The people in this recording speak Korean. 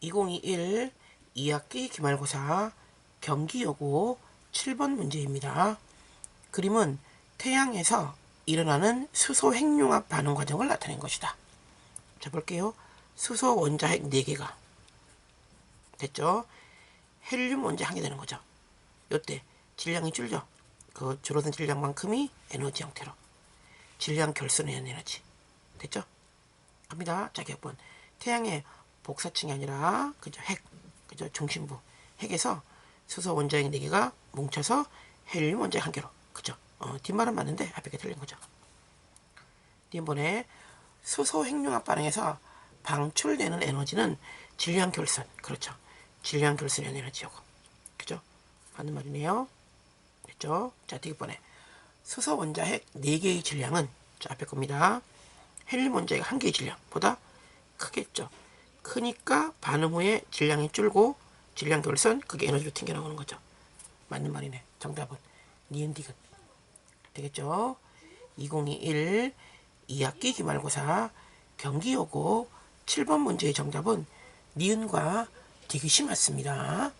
2021 2학기 기말고사 경기여고 7번 문제입니다. 그림은 태양에서 일어나는 수소 핵융합 반응 과정을 나타낸 것이다. 자 볼게요. 수소 원자핵 4개가 됐죠? 헬륨 원자 한개 되는 거죠. 요때 질량이 줄죠. 그 줄어든 질량만큼이 에너지 형태로 질량 결손에 의한 에너지 됐죠? 갑니다. 자 기억번 태양의 복사층이 아니라 그죠 핵 그죠 중심부 핵에서 수소 원자핵 4개가 뭉쳐서 헬륨 원자핵 한 개로 그죠? 어, 뒷말은 맞는데 앞에 게 틀린 거죠. 이번에 수소 핵융합 반응에서 방출되는 에너지는 질량 결손 그렇죠. 질량 결손의 에너지고 그죠? 맞는 말이네요. 됐죠? 자, 뒤번에 수소 원자핵 4개의 질량은 자, 앞에 겁니다. 헬륨 원자핵 1개의 질량보다 크겠죠. 크니까 반응 후에 질량이 줄고 질량 결선 그게 에너지로 튕겨 나오는 거죠. 맞는 말이네. 정답은 니은 디귿 되겠죠? 2021 2학기 기말고사 경기여고 7번 문제의 정답은 니은과 디귿이 맞습니다.